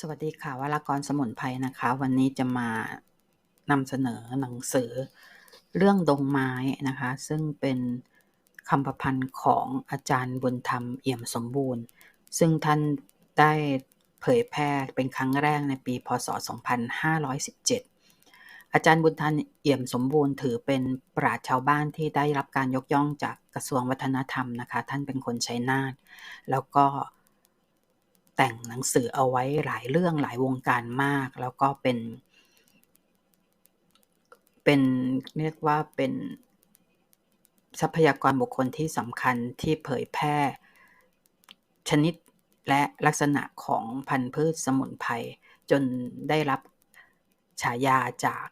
สวัสดีค่ะวรากรสมุนไพรนะคะ วันนี้จะมานำเสนอหนังสือเรื่องดงไม้นะคะ ซึ่งเป็นคำประพันธ์ของอาจารย์บุญธรรมเอี่ยมสมบูรณ์ ซึ่งท่านได้เผยแพร่เป็นครั้งแรกในปีพศ 2517 อาจารย์บุญธรรมเอี่ยมสมบูรณ์ถือเป็นปราชญ์ชาวบ้านที่ได้รับการยกย่องจากกระทรวงวัฒนธรรมนะคะ ท่านเป็นคนชัยนาทแล้วก็ แต่งหนังสือเอาไว้หลายเรื่องหลายวงการมาก แล้วก็เป็น เป็นเรียกว่าเป็นทรัพยากรบุคคลที่สำคัญที่เผยแพร่ ชนิดและลักษณะของพันธุ์พืชสมุนไพรจนได้รับฉายาจาก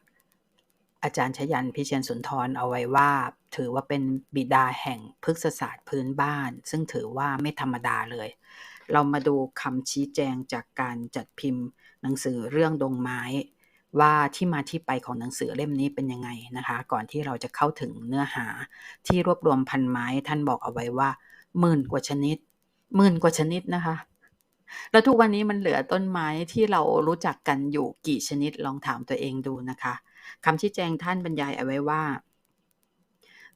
อาจารย์ชยันพิเชียนสุนทรเอาไว้ว่า ถือว่าเป็นบิดาแห่งพฤกษศาสตร์พื้นบ้าน ซึ่งถือว่าไม่ธรรมดาเลย เรามาดูคำชี้แจงจากการจัดพิมพ์ หนังสือเรื่องดงไม้ ว่าที่มาที่ไปของหนังสือเล่มนี้เป็นยังไงนะคะ ก่อนที่เราจะเข้าถึงเนื้อหาที่รวบรวมพันไม้ท่านบอกเอาไว้ว่าหมื่นกว่าชนิดหมื่นกว่าชนิดนะคะแล้วทุกวันนี้มันเหลือต้นไม้ที่เรารู้จักกันอยู่กี่ชนิดลองถามตัวเองดูนะคะคำชี้แจงท่านบรรยายเอาไว้ว่า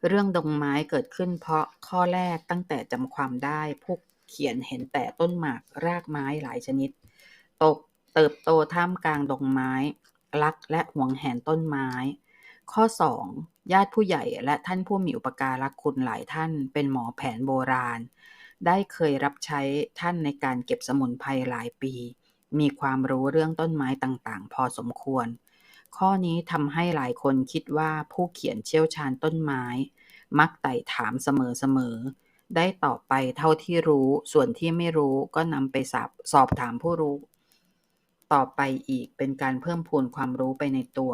เรื่องดงไม้เกิดขึ้นเพราะข้อแรกตั้งแต่จำความได้พวกเขียนเห็นแต่ต้นหมากรากไม้หลายชนิด ตกเติบโตท่ามกลางดงไม้ รักและหวงแหนต้นไม้ ข้อ 2. ญาติผู้ใหญ่และท่านผู้มีอุปการะคุณหลายท่าน เป็นหมอแผนโบราณ ได้เคยรับใช้ท่านในการเก็บสมุนไพรหลายปี มีความรู้เรื่องต้นไม้ต่างๆ พอสมควร ข้อนี้ทำให้หลายคนคิดว่าผู้เขียนเชี่ยวชาญต้นไม้ มักไต่ถามเสมอๆ ได้ตอบไปเท่าที่รู้ ส่วนที่ไม่รู้ก็นำไปสอบสอบถามผู้รู้ ต่อไปอีกเป็นการเพิ่มพูนความรู้ไปในตัว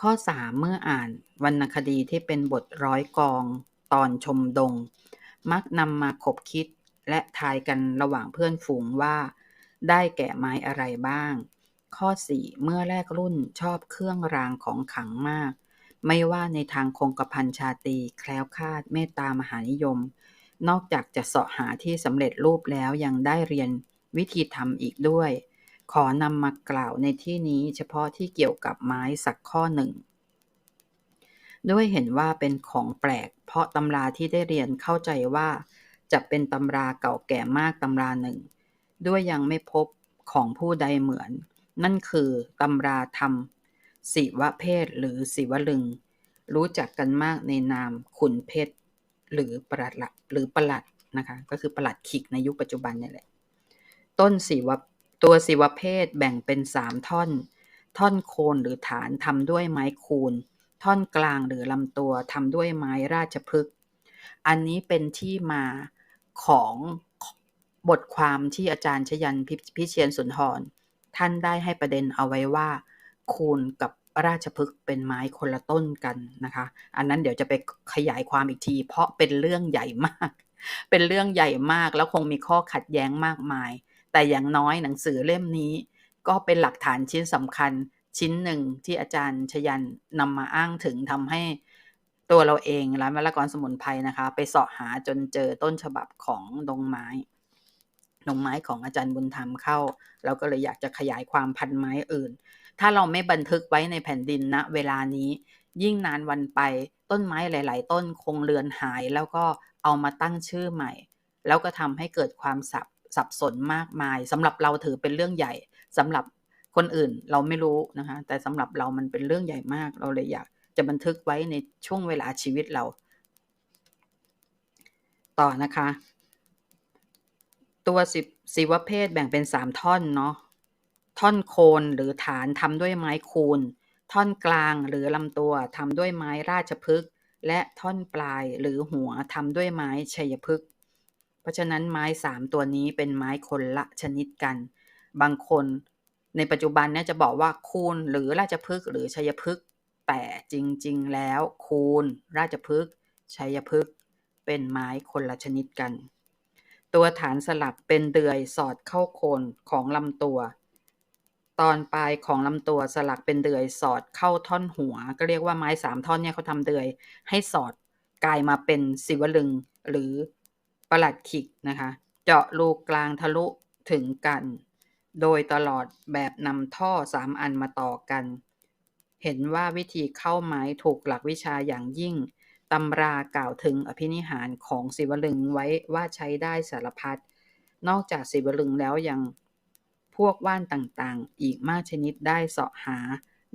ข้อ 3 เมื่ออ่านวรรณคดีที่เป็นบทร้อยกอง ตอนชมดง มักนำมาคบคิดและทายกันระหว่างเพื่อนฝูงว่า ได้แก่ไม้อะไรบ้าง ข้อ 4 เมื่อแรกรุ่นชอบเครื่องรางของขลังมาก ไม่ว่าในทางคงกระพันชาตีแคล้วคลาดเมตตามหานิยม นอกจากจะเสาะหาที่สำเร็จรูปแล้วยังได้เรียนวิธีทำอีกด้วย ขอนำมากล่าวในที่นี้เฉพาะที่เกี่ยวกับไม้สักข้อหนึ่ง ด้วยเห็นว่าเป็นของแปลก เพราะตำราที่ได้เรียนเข้าใจว่า จะเป็นตำราเก่าแก่มากตำราหนึ่ง ด้วยยังไม่พบของผู้ใดเหมือน นั่นคือตำราธรรม ศิวเพศหรือศิวลึง รู้จักกันมากในนามขุนเพชรหรือประหลัดหรือประหลัดนะคะก็คือประหลัดขิกในยุคปัจจุบันนี่แหละ ต้นศิวตัวศิวเพศแบ่งเป็นสามท่อน ท่อนโคนหรือฐานทำด้วยไม้คูนท่อนกลางหรือลำตัวทำด้วยไม้ราชพฤกษ์อันนี้เป็นที่มาของบทความที่อาจารย์ชยันพิเชียนสุนทร ท่านได้ให้ประเด็นเอาไว้ว่า คูณกับราชพฤกษ์เป็นไม้คนละต้นกันนะคะ อันนั้นเดี๋ยวจะไปขยายความอีกที เพราะเป็นเรื่องใหญ่มาก เป็นเรื่องใหญ่มากแล้วคงมีข้อขัดแย้งมากมาย แต่อย่างน้อยหนังสือเล่มนี้ ก็เป็นหลักฐานชิ้นสำคัญชิ้นหนึ่งที่อาจารย์ชยันนำมาอ้างถึงทำให้ตัวเราเองร้านวรกรสมุนไพรนะคะ ไปเสาะหาจนเจอต้นฉบับของดงไม้ นงไม้ของอาจารย์บุญธรรมเข้า เราก็เลยอยากจะขยายความพันไม้อื่น ถ้าเราไม่บันทึกไว้ในแผ่นดินณนะเวลานี้ ยิ่งนานวันไปต้นไม้หลาย ๆ ต้นคงเลือนหายแล้วก็เอามาตั้งชื่อใหม่ แล้วก็ทำให้เกิดความสับสับสนมากมายสำหรับเราถือเป็นเรื่องใหญ่สำหรับคนอื่นเราไม่รู้นะคะแต่สำหรับเรามันเป็นเรื่องใหญ่มาก เราเลยอยากจะบันทึกไว้ในช่วงเวลาชีวิตเรา ต่อนะคะ ตัวสิบสิวเพศแบ่งเป็นสามท่อนเนาะท่อนโคนหรือฐานทำด้วยไม้คูนท่อนกลางหรือลำตัวทำด้วยไม้ราชพฤกษ์และท่อนปลายหรือหัวทำด้วยไม้ชัยพฤกษ์เพราะฉะนั้นไม้สามตัวนี้เป็นไม้คนละชนิดกัน บางคนในปัจจุบันเนี่ยจะบอกว่าคูนหรือราชพฤกษ์หรือชัยพฤกษ์แต่จริง ๆ แล้วคูนราชพฤกษ์ชัยพฤกษ์เป็นไม้คนละชนิดกัน ตัวฐานสลักเป็นเดือยสอดเข้าโคนของลำตัว ตอนปลายของลำตัวสลักเป็นเดือยสอดเข้าท่อนหัว ก็เรียกว่าไม้สามท่อนเนี่ยเขาทำเดือย ให้สอดกลายมาเป็นสิวลึงหรือประหลัดขิกนะคะ เจาะรูกลางทะลุถึงกัน โดยตลอดแบบนำท่อสามอันมาต่อกัน เห็นว่าวิธีเข้าไม้ถูกหลักวิชาอย่างยิ่ง ตำรากล่าวถึงอภินิหารของศิวลึงไว้ว่าใช้ได้สารพัด นอกจากศิวลึงแล้วยังพวกว่านต่างๆ อีกมากชนิดได้เสาะหา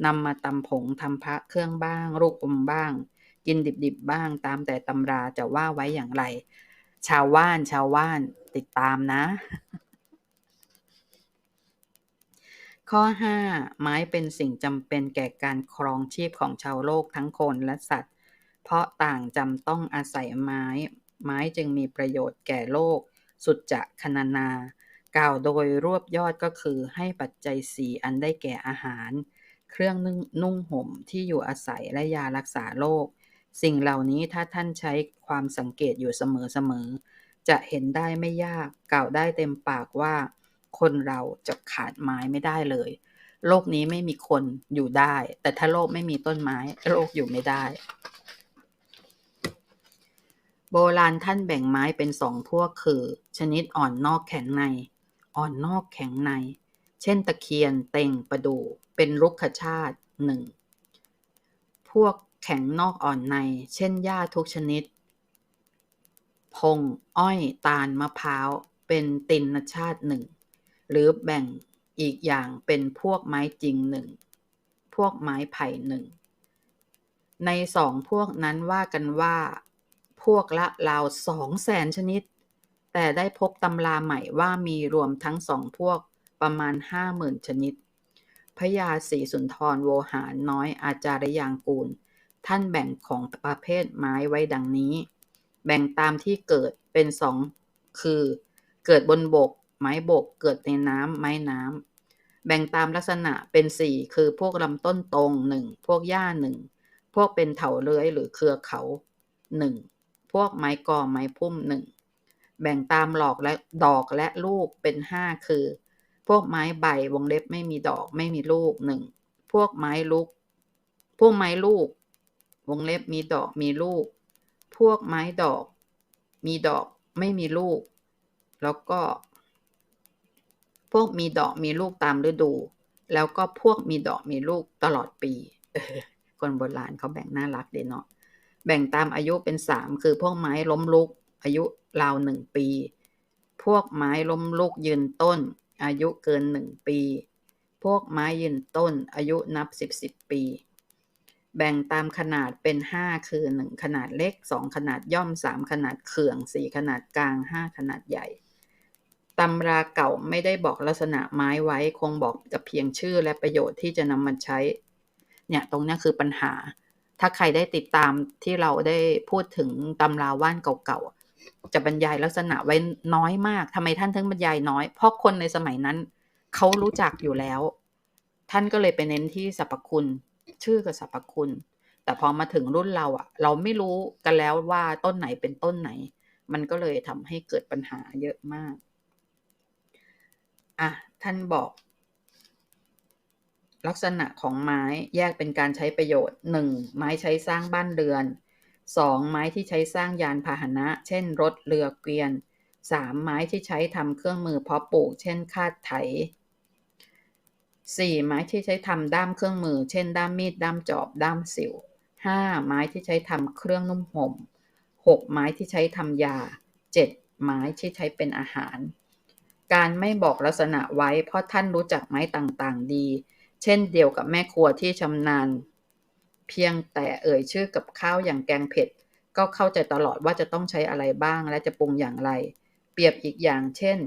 นำมาตำผงทำพระเครื่องบ้าง ลูกอมบ้าง กินดิบๆบ้าง ตามแต่ตำราจะว่าไว้อย่างไร ชาวว่านชาวว่านติดตามนะ ข้อ 5 ไม้เป็นสิ่งจำเป็นแก่การครองชีพของชาวโลกทั้งคนและสัตว์ เพราะต่างจำต้องอาศัยไม้ ไม้จึงมีประโยชน์แก่โลก สุดจะคณนา กล่าวโดยรวบยอดก็คือให้ปัจจัยสี่อันได้แก่อาหาร เครื่องนุ่งห่มที่อยู่อาศัยและยารักษาโรค สิ่งเหล่านี้ถ้าท่านใช้ความสังเกตอยู่เสมอๆ จะเห็นได้ไม่ยาก กล่าวได้เต็มปากว่า คนเราจะขาดไม้ไม่ได้เลย โลกนี้ไม่มีคนอยู่ได้ แต่ถ้าโลกไม่มีต้นไม้ โลกอยู่ไม่ได้ โบราณท่านแบ่งไม้เป็นสองพวกคือ ชนิดอ่อนนอกแข็งใน อ่อนนอกแข็งใน เช่นตะเคียน เต็งประดู่เป็นรุกขชาติหนึ่งพวกแข็งนอกอ่อนใน เช่นหญ้าทุกชนิด พง อ้อย ตาล มะพร้าว เป็นตินชาติหนึ่ง หรือแบ่งอีกอย่างเป็นพวกไม้จริงหนึ่ง พวกไม้ไผ่หนึ่ง ในสองพวกนั้นว่ากันว่า พวกละราวสองแสนชนิด แต่ได้พบตำราใหม่ว่ามีรวมทั้งสองพวกประมาณห้าหมื่นชนิดพระยาศรีสุนทรโวหารน้อยอาจารยางกูล ท่านแบ่งของประเภทไม้ไว้ดังนี้ แบ่งตามที่เกิดเป็นสองคือ เกิดบนบก ไม้บก เกิดในน้ำไม้น้ำแบ่งตามลักษณะเป็นสี่คือพวกลำต้นตรงหนึ่งพวกหญ้าหนึ่งพวกเป็นเถาเลื้อยหรือเครือเขาหนึ่ง พวกไม้กอไม้พุ่มหนึ่งแบ่งตามหลอกและดอกและลูกเป็นห้าคือ พวกไม้ใบวงเล็บไม่มีดอกไม่มีลูกหนึ่งพวกไม้ลูก พวกไม้ลูก วงเล็บมีดอกมีลูก พวกไม้ดอก มีดอกไม่มีลูก แล้วก็ พวกมีดอกมีลูกตามฤดู แล้วก็พวกมีดอกมีลูกตลอดปีคนโบราณเขาแบ่งน่ารักเดเนาะ แบ่งตามอายุเป็นสามคือพวกไม้ล้มลุก อายุราวหนึ่งปี พวกไม้ล้มลุกยืนต้น อายุเกินหนึ่งปี พวกไม้ยืนต้น อายุนับสิบสิบปี แบ่งตามขนาดเป็นห้าคือหนึ่งขนาดเล็กสองขนาดย่อมสามขนาดเขื่องสี่ขนาดกลางห้าขนาดใหญ่ตำราเก่าไม่ได้บอกลักษณะไม้ไว้คงบอกแต่เพียงชื่อและประโยชน์ที่จะนำมาใช้เนี่ยตรงนี้คือปัญหา ถ้าใครได้ติดตามที่เราได้พูดถึงตำราว่านเก่าๆ จะบรรยายลักษณะไว้น้อยมากทำไมท่านถึงบรรยายน้อย เพราะคนในสมัยนั้นเขารู้จักอยู่แล้ว ท่านก็เลยไปเน้นที่สรรพคุณ ชื่อกับสรรพคุณ แต่พอมาถึงรุ่นเราอะเราไม่รู้กันแล้วว่าต้นไหนเป็นต้นไหน มันก็เลยทำให้เกิดปัญหาเยอะมากอะท่านบอก ลักษณะของไม้แยกเป็นการใช้ประโยชน์ 1. ไม้ใช้สร้างบ้านเรือน 2. ไม้ที่ใช้สร้างยานพาหนะ เช่น รถเรือเกวียน 3. ไม้ที่ใช้ทำเครื่องมือเพาะปลูก เช่น คาดไถ 4. ไม้ที่ใช้ทำด้ามเครื่องมือ เช่น ด้ามมีด ด้ามจอบ ด้ามสิว 5. ไม้ที่ใช้ทำเครื่องนุ่มห่ม 6. ไม้ที่ใช้ทำยา 7. ไม้ที่ใช้เป็นอาหาร การไม่บอกลักษณะไว้เพราะท่านรู้จักไม้ต่างๆ ดี เช่นเดียวกับแม่ครัวที่ชำนาญ เพียงแต่เอ่ยชื่อกับข้าวอย่างแกงเผ็ด ก็เข้าใจตลอดว่าจะต้องใช้อะไรบ้างและจะปรุงอย่างไร เปรียบอีกอย่างเช่น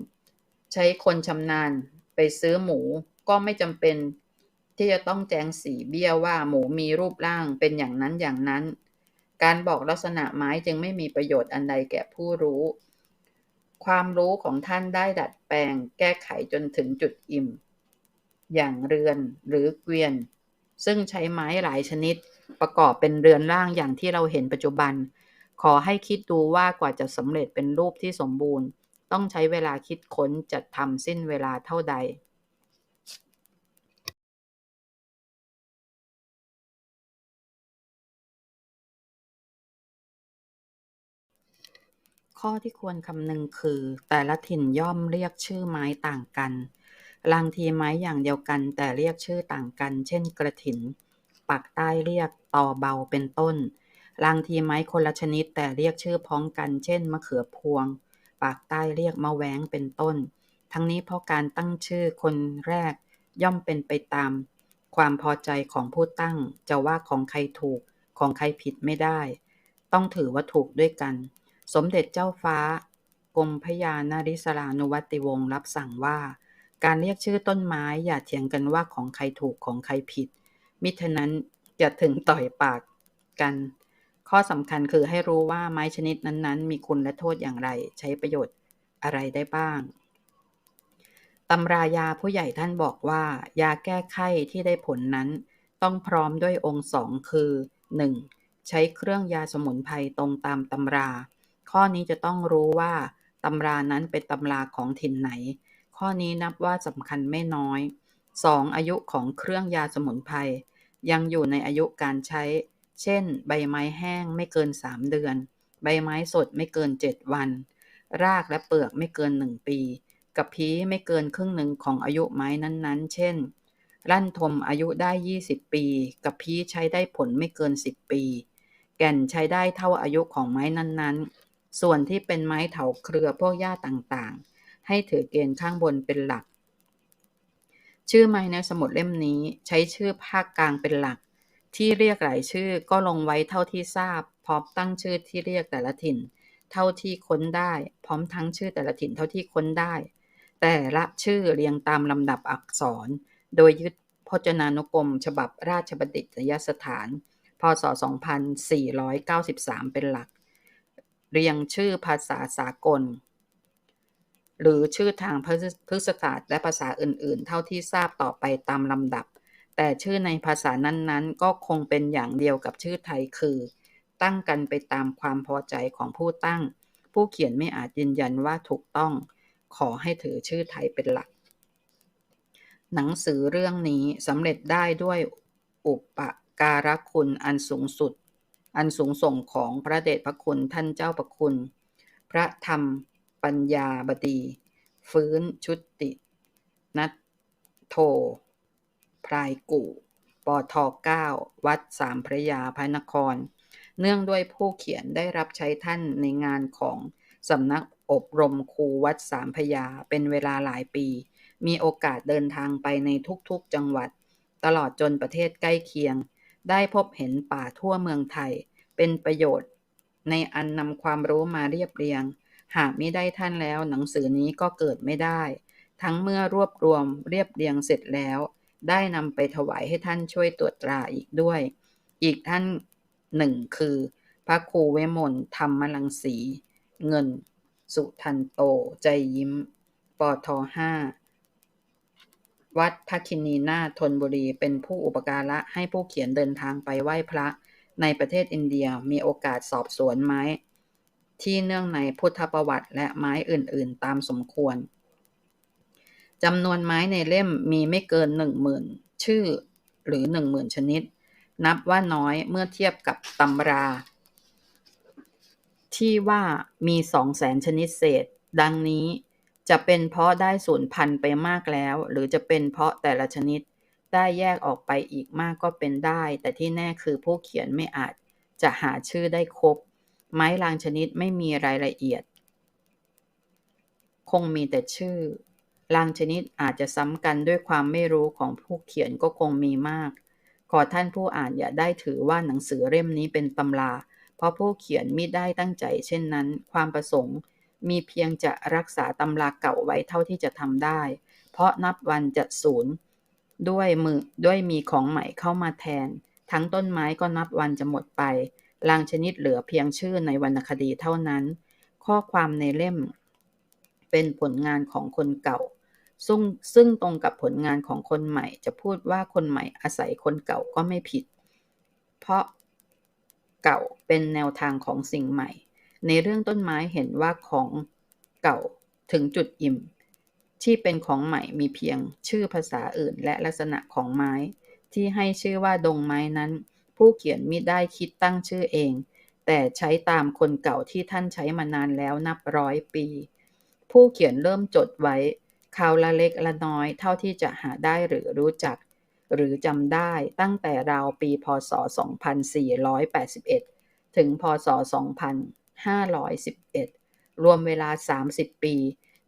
ใช้คนชำนาญไปซื้อหมูก็ไม่จำเป็นที่จะต้องแจงสีเบี้ยว่าหมูมีรูปร่างเป็นอย่างนั้นอย่างนั้น การบอกลักษณะไม้จึงไม่มีประโยชน์อันใดแก่ผู้รู้ ความรู้ของท่านได้ดัดแปลงแก้ไขจนถึงจุดอิ่ม อย่างเรือนหรือเกวียน ซึ่งใช้ไม้หลายชนิดประกอบเป็นเรือนร่างอย่างที่เราเห็นปัจจุบัน ขอให้คิดดูว่ากว่าจะสำเร็จเป็นรูปที่สมบูรณ์ ต้องใช้เวลาคิดค้นจัดทำสิ้นเวลาเท่าใดข้อที่ควรคำนึงคือแต่ละถิ่นย่อมเรียกชื่อไม้ต่างกัน ลางทีไม้อย่างเดียวกันแต่เรียกชื่อต่างกัน เช่น กระถินปากใต้เรียกตอเบาเป็นต้น ลางทีไม้คนละชนิดแต่เรียกชื่อพ้องกัน เช่น มะเขือพวง ปากใต้เรียกมะแวงเป็นต้น ทั้งนี้เพราะการตั้งชื่อคนแรกย่อมเป็นไปตาม ความพอใจของผู้ตั้ง จะว่าของใครถูกของใครผิดไม่ได้ ต้องถือว่าถูกด้วยกัน สมเด็จเจ้าฟ้ากรมพยานาริศรานุวัติวงศ์รับสั่งว่า การเรียกชื่อต้นไม้อย่าเถียงกันว่าของใครถูกของใครผิด มิฉะนั้นจะถึงต่อยปากกัน ข้อสำคัญคือให้รู้ว่าไม้ชนิดนั้นๆ มีคุณและโทษอย่างไร ใช้ประโยชน์อะไรได้บ้างตำรายาผู้ใหญ่ท่านบอกว่า ยาแก้ไข้ที่ได้ผลนั้น ต้องพร้อมด้วยองค์สองคือ 1. ใช้เครื่องยาสมุนไพรตรงตามตำรา ข้อนี้จะต้องรู้ว่าตำรานั้นเป็นตำราของถิ่นไหน ข้อนี้นับว่าสำคัญไม่น้อย 2. อายุของเครื่องยาสมุนไพรยังอยู่ในอายุการใช้ เช่น ใบไม้แห้งไม่เกิน 3 เดือน ใบไม้สดไม่เกิน 7 วัน รากและเปลือกไม่เกิน 1 ปี กับพีไม่เกินครึ่งหนึ่งของอายุไม้นั้นๆ เช่น ลั่นทมอายุได้ 20 ปี กับพีใช้ได้ผลไม่เกิน 10 ปี แก่นใช้ได้เท่าอายุของไม้นั้นๆ ส่วนที่เป็นไม้เถาเครือพวกหญ้าต่างๆ ให้ถือเกณฑ์ข้างบนเป็นหลัก ชื่อไม้ในสมุดเล่มนี้ใช้ชื่อภาคกลางเป็นหลัก ที่เรียกหลายชื่อก็ลงไว้เท่าที่ทราบ พร้อมตั้งชื่อที่เรียกแต่ละถิ่น เท่าที่ค้นได้ พร้อมทั้งชื่อแต่ละถิ่นเท่าที่ค้นได้ แต่ละชื่อเรียงตามลำดับอักษร โดยยึดพจนานุกรม ฉบับราชบัณฑิตยสถาน พศ 2493 เป็นหลัก เรียงชื่อภาษาสากล หรือชื่อทางพฤกษศาสตร์และภาษาอื่น ๆ เท่าที่ทราบต่อไปตามลำดับ แต่ชื่อในภาษานั้นๆ ก็คงเป็นอย่างเดียวกับชื่อไทยคือ ตั้งกันไปตามความพอใจของผู้ตั้ง ผู้เขียนไม่อาจยืนยันว่าถูกต้อง ขอให้ถือชื่อไทยเป็นหลัก หนังสือเรื่องนี้สำเร็จได้ด้วยอุปการะคุณอันสูงสุด อันสูงส่งของพระเดชพระคุณท่านเจ้าประคุณ พระธรรม ปัญญาบดี ฟื้นชุติ นัทโท พรายกู่ปอทเก้าวัดสามพระยาพระนคร เนื่องด้วยผู้เขียนได้รับใช้ท่านในงานของสำนักอบรมครูวัดสามพยาเป็นเวลาหลายปี มีโอกาสเดินทางไปในทุกๆจังหวัด ตลอดจนประเทศใกล้เคียง ได้พบเห็นป่าทั่วเมืองไทย เป็นประโยชน์ ในอันนำความรู้มาเรียบเรียง หากไม่ได้ท่านแล้วหนังสือนี้ก็เกิดไม่ได้ ทั้งเมื่อรวบรวมเรียบเรียงเสร็จแล้ว ได้นำไปถวายให้ท่านช่วยตรวจตราอีกด้วย อีกท่านหนึ่งคือ พระครูเวมลธรรมลังสี เงิน สุทันโต ใจยิ้ม ปทห้าวัดทัคินีนาทนบุรีเป็นผู้อุปการะให้ผู้เขียนเดินทางไปไหว้พระ ในประเทศอินเดียมีโอกาสสอบสวนไหม ที่เนื่องในพุทธประวัติและไม้อื่น ๆ ตามสมควรจำนวนไม้ในเล่มมีไม่เกินหนึ่งหมื่นชื่อหรือหนึ่งหมื่นชนิด นับว่าน้อยเมื่อเทียบกับตำรา ที่ว่ามีสองแสนชนิดเศษ ดังนี้จะเป็นเพราะได้สูญพันธุ์ไปมากแล้ว หรือจะเป็นเพราะแต่ละชนิดได้แยกออกไปอีกมากก็เป็นได้ แต่ที่แน่คือผู้เขียนไม่อาจจะหาชื่อได้ครบ ไม้ลางชนิดไม่มีรายละเอียด คงมีแต่ชื่อ ลางชนิดอาจจะซ้ำกันด้วยความไม่รู้ของผู้เขียนก็คงมีมาก ขอท่านผู้อ่านอย่าได้ถือว่าหนังสือเล่มนี้เป็นตำรา เพราะผู้เขียนมิได้ตั้งใจเช่นนั้น ความประสงค์มีเพียงจะรักษาตำราเก่าไว้เท่าที่จะทำได้ เพราะนับวันจะสูญด้วยมือด้วยมีของใหม่เข้ามาแทน ทั้งต้นไม้ก็นับวันจะหมดไป ลางชนิดเหลือเพียงชื่อในวรรณคดีเท่านั้น ข้อความในเล่มเป็นผลงานของคนเก่า ซึ่งซึ่งตรงกับผลงานของคนใหม่ จะพูดว่าคนใหม่อาศัยคนเก่าก็ไม่ผิด เพราะเก่าเป็นแนวทางของสิ่งใหม่ ในเรื่องต้นไม้เห็นว่าของเก่าถึงจุดอิ่ม ที่เป็นของใหม่มีเพียงชื่อภาษาอื่นและลักษณะของไม้ ที่ให้ชื่อว่าดงไม้นั้น ผู้เขียนมิได้คิดตั้งชื่อเอง แต่ใช้ตามคนเก่าที่ท่านใช้มานานแล้วนับร้อยปี ผู้เขียนเริ่มจดไว้ข่าวละเล็กละน้อยเท่าที่จะหาได้หรือรู้จัก หรือจำได้ตั้งแต่ราวปีพศ 2481 ถึงพศ 2511 รวมเวลา 30 ปี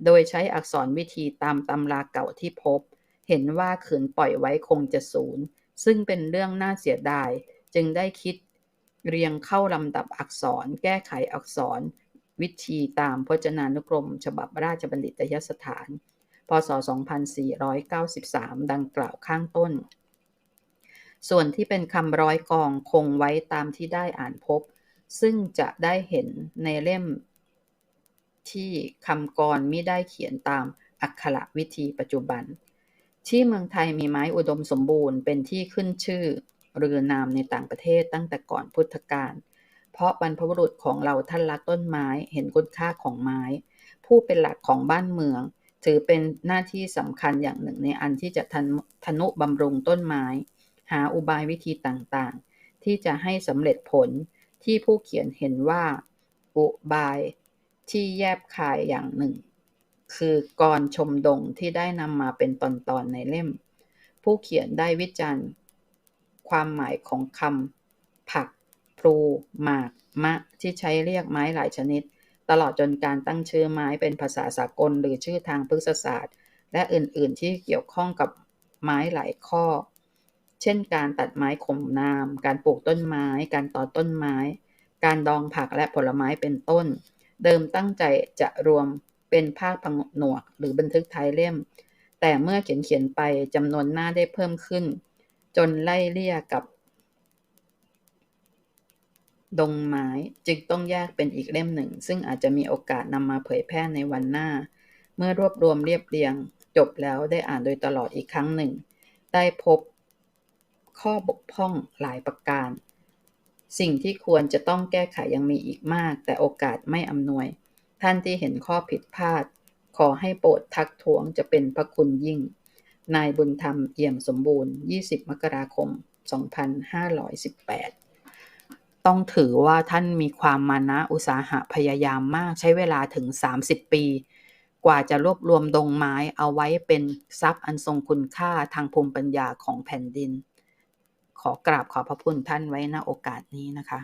โดยใช้อักษรวิธีตามตำราเก่าที่พบ เห็นว่าขืนปล่อยไว้คงจะศูนย์ ซึ่งเป็นเรื่องน่าเสียดาย จึงได้คิดเรียงเข้าลำดับอักษร แก้ไขอักษร วิธีตามพจนานุกรม ฉบับราชบัณฑิตยสถาน พศ 2493 ดังกล่าวข้างต้น ส่วนที่เป็นคำร้อยกองคงไว้ตามที่ได้อ่านพบ ซึ่งจะได้เห็นในเล่มที่คำกรไม่ได้เขียนตามอักขระวิธีปัจจุบัน ที่เมืองไทยมีไม้อุดมสมบูรณ์เป็นที่ขึ้นชื่อ เรือนามในต่างประเทศตั้งแต่ก่อนพุทธกาลเพราะบรรพบุรุษของเราท่านรักต้นไม้เห็นคุณค่าของไม้ ผู้เป็นหลักของบ้านเมือง ถือเป็นหน้าที่สำคัญอย่างหนึ่งในอันที่จะทนุบำรุงต้นไม้ หาอุบายวิธีต่างๆ ที่จะให้สำเร็จผลที่ผู้เขียนเห็นว่า อุบายที่แยบคายอย่างหนึ่ง คือกรชมดงที่ได้นำมาเป็นตอนๆในเล่ม ผู้เขียนได้วิจารณ์ ความหมายของคำผักพลูหมาก มะ ที่ใช้เรียกไม้หลายชนิด ตลอดจนการตั้งชื่อไม้เป็นภาษาสากล หรือชื่อทางพฤกษศาสตร์ และอื่นๆ ที่เกี่ยวข้องกับไม้หลายข้อ เช่น การตัดไม้ข่มนาม การปลูกต้นไม้ การต่อต้นไม้ การดองผักและผลไม้เป็นต้น เดิมตั้งใจจะรวมเป็นภาคผนวก หรือบันทึกท้ายเล่ม แต่เมื่อเขียนเขียนไปจำนวนหน้าได้เพิ่มขึ้น จนไล่เลี่ยกับ ดงไม้จึงต้องแยกเป็นอีกเล่มหนึ่ง ซึ่งอาจจะมีโอกาสนำมาเผยแพร่ในวันหน้า เมื่อรวบรวมเรียบเรียง จบแล้วได้อ่านโดยตลอดอีกครั้งหนึ่ง ได้พบข้อบกพร่องหลายประการ สิ่งที่ควรจะต้องแก้ไขยังมีอีกมาก แต่โอกาสไม่อำนวย ท่านที่เห็นข้อผิดพลาด ขอให้โปรดทักท้วงจะเป็นพระคุณยิ่ง นายบุญธรรมเอี่ยมสมบูรณ์ 20 มกราคม 2518 ต้องถือว่าท่านมีความมานะอุตสาหะพยายามมากใช้เวลาถึง 30 ปี กว่าจะรวบรวมดงไม้เอาไว้เป็นทรัพย์อันทรงคุณค่าทางภูมิปัญญาของแผ่นดิน ขอกราบขอพระคุณท่านไว้ณโอกาสนี้นะคะ